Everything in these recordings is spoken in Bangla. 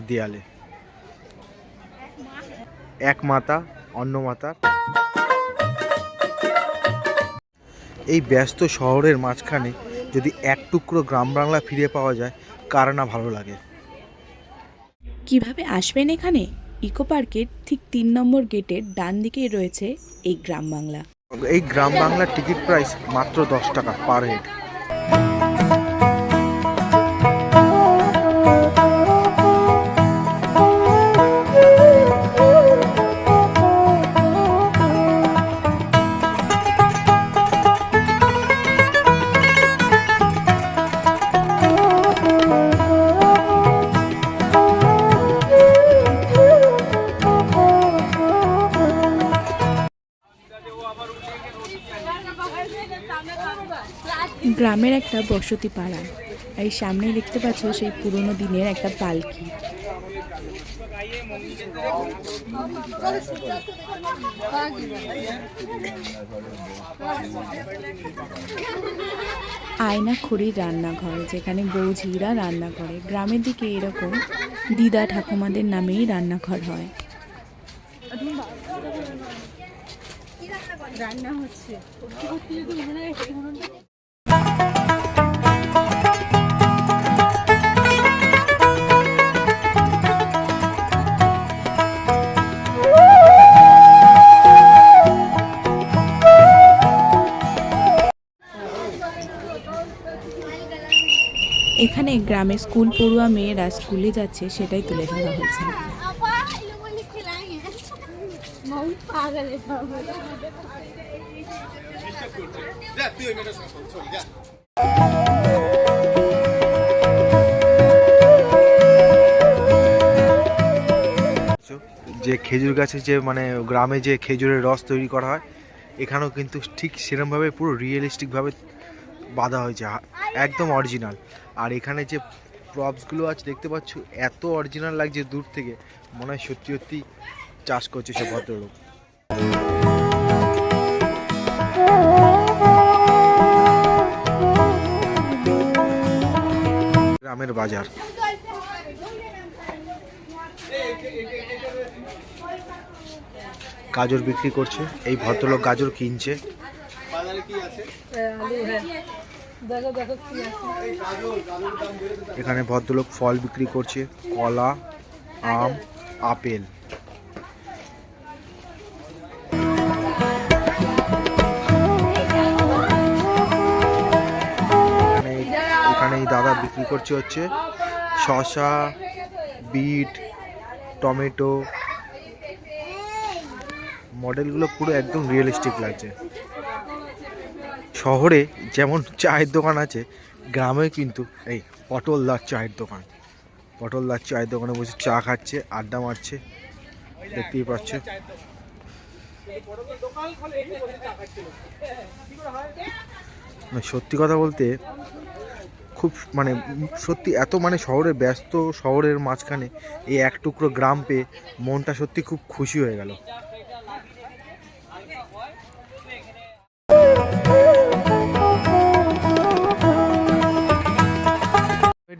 আমাদের দেয়ালে। এক মাতা অন্য মাতা। এই ব্যস্ত শহরের মাঝখানে যদি এক টুকরো গ্রাম বাংলা ফিরে পাওয়া যায় কার না ভালো লাগে? কীভাবে আসবেন এখানে? ইকো পার্কের ঠিক তিন নম্বর গেটের ডান দিকেই রয়েছে এই গ্রাম বাংলা। এই গ্রাম বাংলার টিকিট প্রাইস মাত্র দশ টাকা পার হেড। গ্রামের একটা বসতি পাড়া। এই সামনে দেখতে পাচ্ছ সেই পুরনো দিনের একটা পালকি। আয়না খড়ির রান্নাঘর, যেখানে বৌঝিরা রান্না করে। গ্রামের দিকে এরকম দিদা ঠাকুমাদের নামেই রান্নাঘর হয়। এখানে গ্রামে স্কুল পড়ুয়া মেয়েরা স্কুলে যাচ্ছে, সেটাই তুলে ধরা হয়েছে। যে খেজুর গাছে যে মানে গ্রামে যে খেজুরের রস তৈরি করা হয়, এখানেও কিন্তু ঠিক সেরমভাবে পুরো রিয়েলিস্টিকভাবে বাঁধা হয়েছে, একদম অরিজিনাল আর এখানে যে প্রপসগুলো আছে দেখতে পাচ্ছ এত অরিজিনাল লাগছে দূর থেকে। মনে হয় সত্যি সত্যি চাষ করছে সে ভদ্রলোক। গ্রামের বাজার। গাজর বিক্রি করছে এই ভদ্রলোক গাজর কিনছে। এখানে ভদ্রলোক ফল বিক্রি করছে, কলা, আম, আপেল। এখানে দাদা বিক্রি করছে হচ্ছে শসা, বিট, টমেটো। মডেলগুলো পুরো একদম রিয়েলিস্টিক লাগছে। শহরে যেমন চায়ের দোকান আছে, গ্রামে কিন্তু এই পটলদার চায়ের দোকান। পটলদার চায়ের দোকানে বসে চা খাচ্ছে, আড্ডা মারছে, দেখতেই পাচ্ছে। মানে সত্যি কথা বলতে খুব মানে সত্যি এত মানে শহরে ব্যস্ত শহরের মাঝখানে এই এক টুকরো গ্রাম পেয়ে মনটা সত্যি খুব খুশি হয়ে গেল।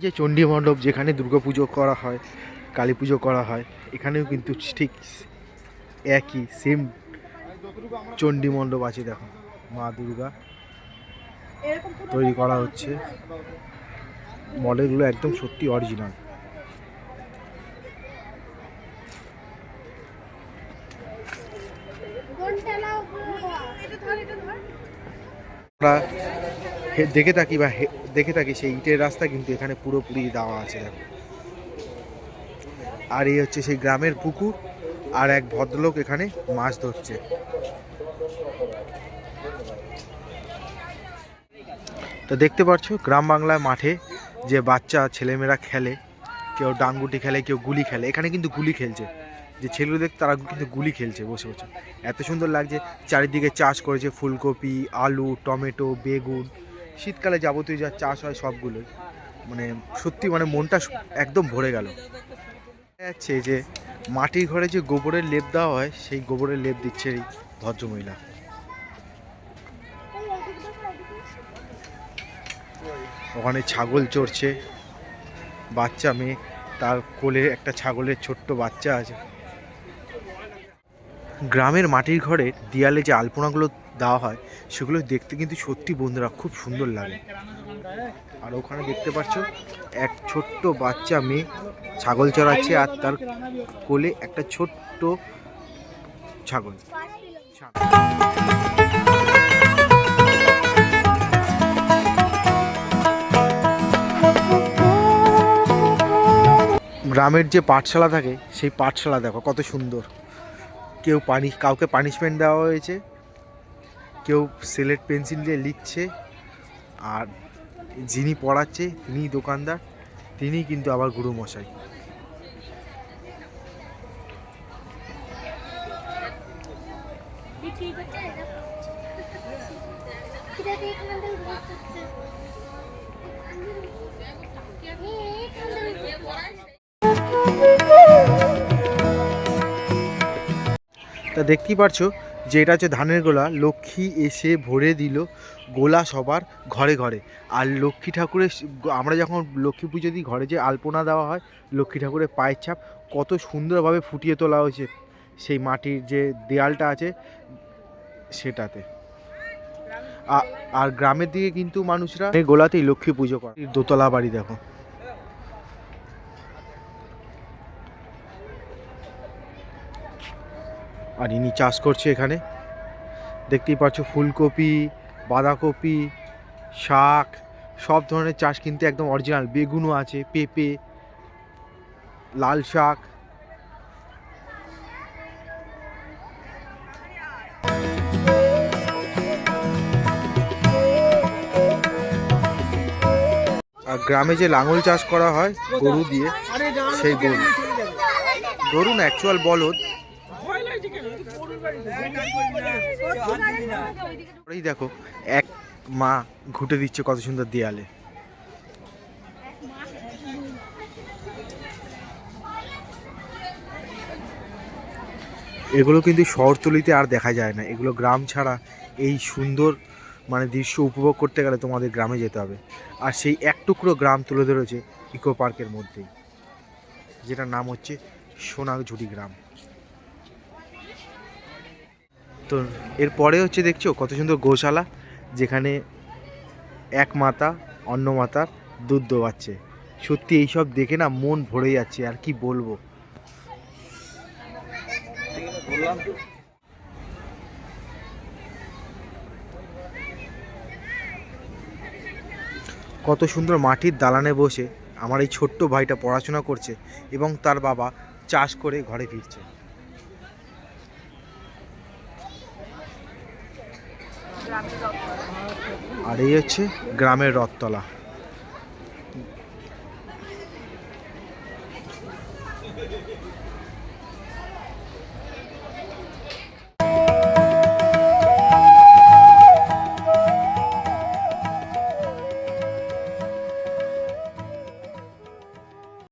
যে চণ্ডী মণ্ডপ যেখানে দুর্গাপুজো করা হয়, কালী পুজো করা হয়, এখানেও কিন্তু ঠিক একই সেম চণ্ডী মণ্ডপ আছে দেখো, মা দুর্গা তৈরি করা হচ্ছে। মডেলগুলো একদম সত্যি অরিজিনাল আমরা দেখে থাকি বা দেখে থাকি সেই ইটের রাস্তা, কিন্তু এখানে পুরোপুরি দেওয়া আছে দেখো। আর এই হচ্ছে সেই গ্রামের পুকুর, আর এক ভদ্রলোক এখানে মাছ ধরছে। তো দেখতে পাচ্ছ গ্রাম বাংলায় মাঠে যে বাচ্চা ছেলেমেয়েরা খেলে, কেউ ডাঙ্গুটি খেলে, কেউ গুলি খেলে, এখানে কিন্তু গুলি খেলছে। যে ছেলেগুলো দেখ তারা কিন্তু গুলি খেলছে বসে বসে। এত সুন্দর লাগছে, চারিদিকে চাষ করেছে, ফুলকপি, আলু, টমেটো, বেগুন শীতকালে যাবতীয় যা চাষ হয় সবগুলোই মানে সত্যি মানে মনটা একদম ভরে গেল। যাচ্ছে যে মাটির ঘরে যে গোবরের লেপ দেওয়া হয়, সেই গোবরের লেপ দিচ্ছে এই ভদ্রমহিলা ওখানে ছাগল চড়ছে, বাচ্চা মেয়ে, তার কোলে একটা ছাগলের ছোট্ট বাচ্চা আছে। গ্রামের মাটির ঘরে দেয়ালে যে আলপনাগুলো দেওয়া হয়, সেগুলো দেখতে কিন্তু সত্যি বন্ধুরা খুব সুন্দর লাগে। আর ওখানে দেখতে পাচ্ছ, এক ছোট্ট বাচ্চা মেয়ে ছাগল চড়াচ্ছে আর তার কোলে একটা ছোট্ট ছাগল। গ্রামের যে পাঠশালা থাকে, সেই পাঠশালা দেখো কত সুন্দর। কেউ পানি কাউকে পানিশমেন্ট দেওয়া হয়েছে কেউ সিলেট পেন্সিল দিয়ে লিখছে আর যিনি পড়াচ্ছে তিনি দোকানদার তিনি কিন্তু আবার গুরু মশাই বিক্রি করতে তা দেখতেই পারছ যে এটা হচ্ছে ধানের গোলা। লক্ষ্মী এসে ভরে দিল গোলা সবার ঘরে ঘরে। আর লক্ষ্মী ঠাকুরের আমরা যখন লক্ষ্মী পুজো দিই, ঘরে যে আলপনা দেওয়া হয়, লক্ষ্মী ঠাকুরের পায়ের ছাপ কত সুন্দরভাবে ফুটিয়ে তোলা হয়েছে। সেই মাটির যে দেয়ালটা আছে সেটাতে। আর গ্রামের দিকে কিন্তু মানুষরা এই গোলাতেই লক্ষ্মী পুজো করে। দোতলা বাড়ি দেখো। আর ইনি চাষ করছে এখানে। দেখতেই পাচ্ছ, ফুলকপি, বাঁধাকপি, শাক, সব ধরনের চাষ কিন্তু একদম অরিজিনাল বেগুনও আছে, পেঁপে, লাল শাক। আর গ্রামে যে লাঙল চাষ করা হয়, গরু দিয়ে, সেই গরু। গরু না অ্যাকচুয়াল বলদ। এই দেখো, এক মা ঘুটে দিচ্ছে কত সুন্দর দেয়ালে। এগুলো কিন্তু শহরতলিতে আর দেখা যায় না। এগুলো গ্রাম ছাড়া এই সুন্দর মানে দৃশ্য উপভোগ করতে গেলে তোমাদের গ্রামে যেতে হবে। আর সেই এক টুকরো গ্রাম তুলে ধরেছে ইকো পার্কের মধ্যেই, যেটার নাম হচ্ছে সোনাঝুরি গ্রাম। তো এরপরে হচ্ছে দেখছ কত সুন্দর গোশালা, যেখানে এক মাতা অন্য মাতার দুধ দোয়াচ্ছে সত্যি এইসব দেখে না মন ভরে যাচ্ছে, আর কি বলব? কত সুন্দর মাটির দালানে বসে আমার এই ছোট্ট ভাইটা পড়াশোনা করছে এবং তার বাবা চাষ করে ঘরে ফিরছে। আর এই হচ্ছে গ্রামের রথতলা।